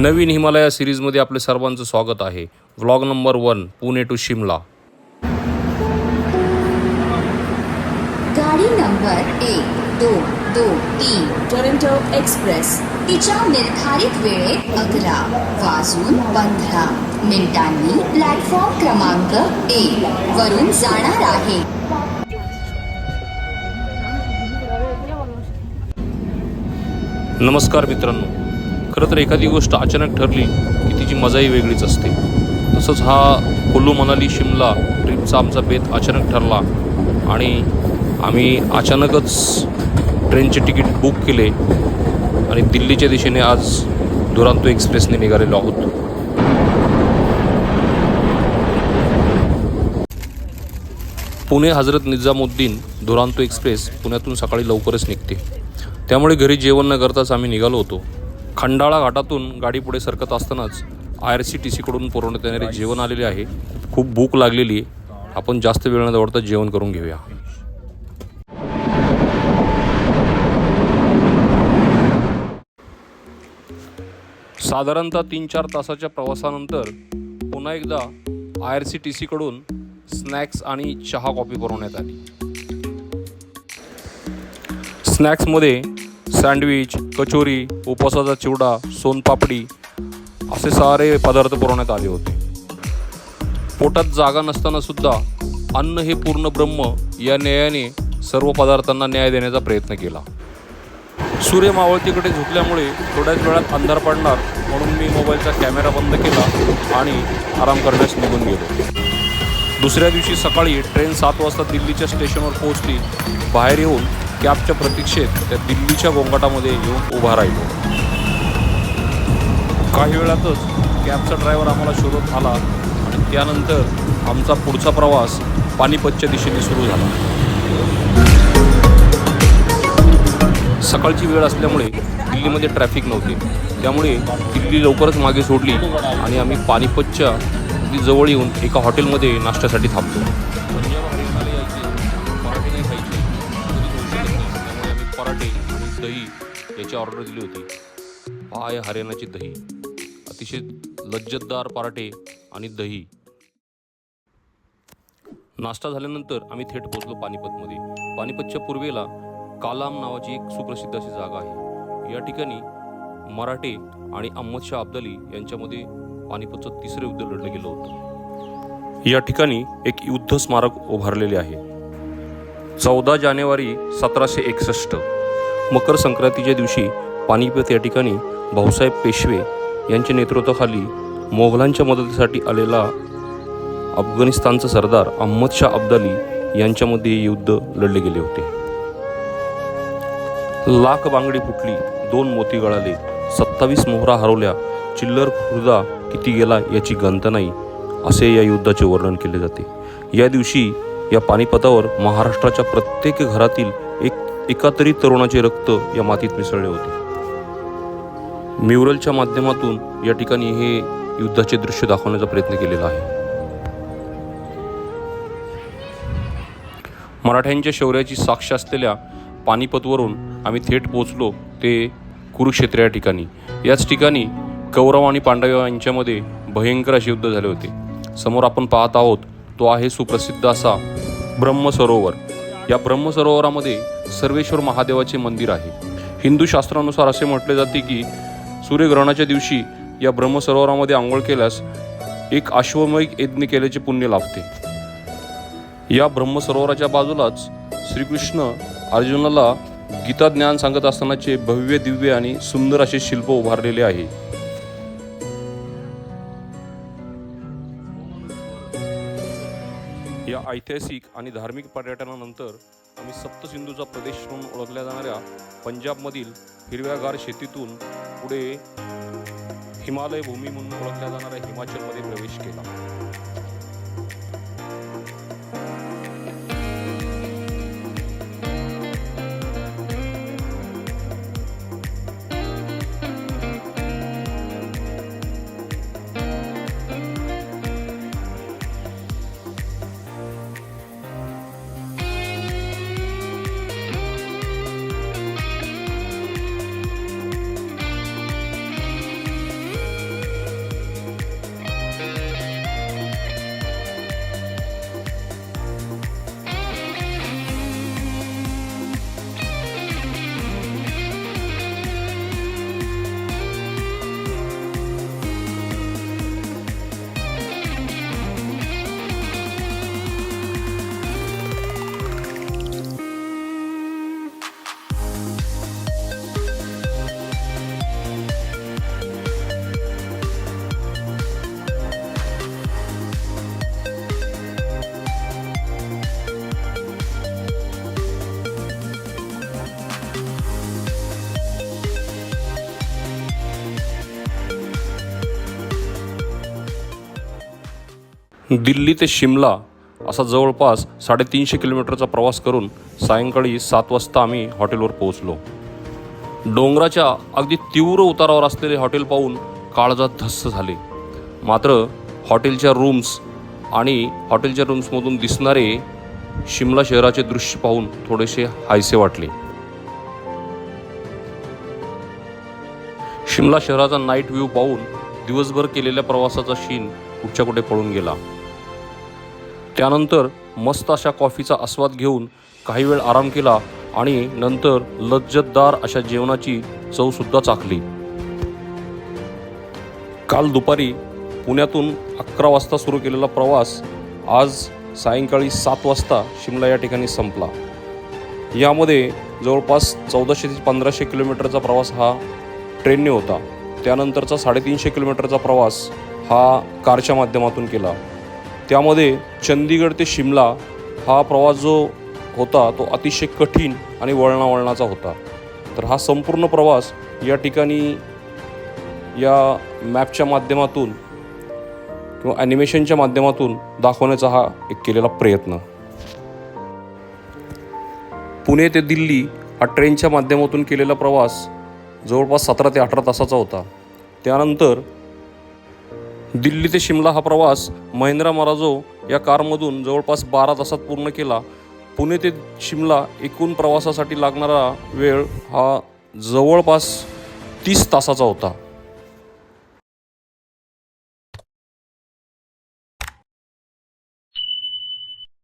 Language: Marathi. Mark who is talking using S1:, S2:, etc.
S1: नवीन हिमालया सिरीजमध्ये आपले सर्वांचं स्वागत आहे. Vlog number one Pune to Shimla.
S2: गाडी नंबर एक दोन दोन तीन टोरंटो एक्सप्रेस. तिच्या निर्धारित वेळेत अकरा वाजून पंधरा मिनिटांनी प्लॅटफॉर्म क्रमांक एक वरून जाणार आहे.
S1: नमस्कार मित्रांनो. खरं तर एखादी गोष्ट अचानक ठरली की तिची मजाही वेगळीच असते. तसंच हा कुल्लू मनाली शिमला ट्रिपचा आमचा बेत अचानक ठरला आणि आम्ही अचानकच ट्रेनचे तिकीट बुक केले आणि दिल्लीच्या दिशेने आज दुरांतो एक्सप्रेसने निघालेलो आहोत. पुणे हजरत निजामुद्दीन दुरांतो एक्सप्रेस पुण्यातून सकाळी लवकरच निघते. त्यामुळे घरी जेवण न करताच आम्ही निघालो होतो. खंडाळा घाटातून गाडी पुढे सरकत असतानाच आय आर सी टी सीकडून पुरवण्यात येणारे जेवण आलेले आहे. खूप भूक लागलेली आहे. आपण जास्त वेळ न दौडता जेवण करून घेऊया. साधारणतः तीन चार तासाच्या प्रवासानंतर पुन्हा एकदा आय आर सी टी सीकडून स्नॅक्स आणि चहा कॉफी पुरवण्यात आली. स्नॅक्समध्ये सँडविच कचोरी उपवासाचा चिवडा सोनपापडी असे सारे पदार्थ पुरवण्यात आले होते. पोटात जागा नसताना सुद्धा अन्न हे पूर्ण ब्रह्म या न्यायाने सर्व पदार्थांना न्याय देण्याचा प्रयत्न केला. सूर्य मावळतीकडे झुकल्यामुळे थोड्याच वेळात अंधार पडणार म्हणून मी मोबाईलचा कॅमेरा बंद केला आणि आराम करण्यास निघून गेलो. दुसऱ्या दिवशी सकाळी ट्रेन सात वाजता दिल्लीच्या स्टेशनवर पोहोचली. बाहेर येऊन कॅबच्या प्रतीक्षेत त्या दिल्लीच्या गोंगाटामध्ये येऊन उभा राहिलो. काही वेळातच कॅबचा ड्रायव्हर आम्हाला शोधत आला आणि त्यानंतर आमचा पुढचा प्रवास पानिपतच्या दिशेने सुरू झाला. सकाळची वेळ असल्यामुळे दिल्लीमध्ये ट्रॅफिक नव्हते. त्यामुळे दिल्ली लवकरच मागे सोडली आणि आम्ही पानिपतच्या जवळ येऊन एका हॉटेलमध्ये नाश्त्यासाठी थांबलो. दही याची ऑर्डर दिली होती. पाय हरियाणाची दही. अतिशय लज्जतदार पराठे आणि दही. नाश्ता झाल्यानंतर आम्ही थेट पोचलो पानिपतमध्ये. पानिपतच्या पूर्वेला कालाम नावाची एक सुप्रसिद्ध अशी जागा आहे. या ठिकाणी मराठे आणि अहमद शाह अब्दाली यांच्यामध्ये पानिपतचं तिसरं युद्ध लढलं गेलं होतं. या ठिकाणी एक युद्ध स्मारक उभारलेले आहे. चौदा जानेवारी सतराशे एकसष्ट. मकर संक्रांतीच्या दिवशी पानिपत या ठिकाणी भाऊसाहेब पेशवे यांच्या नेतृत्वाखाली मोगलांच्या मदतीसाठी आलेला अफगाणिस्तानचा सरदार अहमद शाह अब्दाली यांच्यामध्ये युद्ध लढले गेले होते. लाख बांगडी फुटली दोन मोती गळाले सत्तावीस मोहरा हरवल्या चिल्लर खुर्दा किती गेला याची गंत नाही असे या युद्धाचे वर्णन केले जाते. या दिवशी या पानिपतावर महाराष्ट्राच्या प्रत्येक घरातील एक एका तरी तरुणाचे रक्त या मातीत मिसळले होते. म्युरलच्या माध्यमातून या ठिकाणी हे युद्धाचे दृश्य दाखवण्याचा प्रयत्न केलेला आहे. मराठ्यांच्या शौर्याची साक्ष असलेल्या पानिपतवरून आम्ही थेट पोचलो ते कुरुक्षेत्र या ठिकाणी. याच ठिकाणी कौरव आणि पांडव यांच्यामध्ये भयंकर असे युद्ध झाले होते. समोर आपण पाहत आहोत तो आहे सुप्रसिद्ध असा ब्रह्मसरोवर. या ब्रह्मसरोवरामध्ये सर्वेश्वर महादेवाचे मंदिर आहे. हिंदू शास्त्रानुसार असे म्हटले जाते की सूर्यग्रहणाच्या दिवशी या ब्रह्मसरोवरामध्ये आंघोळ केल्यास एक अश्वमयिक यज्ञ केल्याचे पुण्य लाभते. या ब्रह्मसरोवराच्या बाजूलाच श्रीकृष्ण अर्जुनाला गीता ज्ञान सांगत असतानाचे भव्य दिव्य आणि सुंदर असे शिल्प उभारलेले आहे. या ऐतिहासिक आणि धार्मिक पर्यटनानंतर आम्ही सप्तसिंधूचा प्रदेश म्हणून ओळखल्या जाणाऱ्या पंजाबमधील हिरव्यागार शेतीतून पुढे हिमालय भूमी म्हणून ओळखल्या जाणाऱ्या हिमाचलमध्ये प्रवेश केला. दिल्ली ते शिमला असा जवळपास साडेतीनशे किलोमीटरचा प्रवास करून सायंकाळी सात वाजता आम्ही हॉटेलवर पोहोचलो. डोंगराच्या अगदी तीव्र उतारावर असलेले हॉटेल पाहून काळजात धस्स झाले. मात्र हॉटेलच्या रूम्स आणि हॉटेलच्या रूम्समधून दिसणारे शिमला शहराचे दृश्य पाहून थोडेसे हायसे वाटले. शिमला शहराचा नाईट व्ह्यू पाहून दिवसभर केलेल्या प्रवासाचा शीन कुठच्या कुठे पळून गेला. त्यानंतर मस्त अशा कॉफीचा आस्वाद घेऊन काही वेळ आराम केला आणि नंतर लज्जतदार अशा जेवणाची चवसुद्धा चाखली. काल दुपारी पुण्यातून अकरा वाजता सुरू केलेला प्रवास आज सायंकाळी सात वाजता शिमला या ठिकाणी संपला. यामध्ये जवळपास चौदाशे ते पंधराशे किलोमीटरचा प्रवास हा ट्रेनने होता. त्यानंतरचा साडेतीनशे किलोमीटरचा प्रवास हा कारच्या माध्यमातून केला. त्यामध्ये चंदीगड ते शिमला हा प्रवास जो होता तो अतिशय कठीण आणि वळणावळणाचा होता. तर हा संपूर्ण प्रवास या ठिकाणी या मॅपच्या माध्यमातून किंवा ॲनिमेशनच्या माध्यमातून दाखवण्याचा हा एक केलेला प्रयत्न. पुणे ते दिल्ली हा ट्रेनच्या माध्यमातून केलेला प्रवास जवळपास सतरा ते अठरा तासाचा होता. त्यानंतर दिल्ली ते शिमला हा प्रवास महिंद्रा मराजो या कारमधून जवळपास बारा तासात पूर्ण केला. पुणे ते शिमला एकूण प्रवासासाठी लागणारा वेळ हा जवळपास तीस तासाचा होता.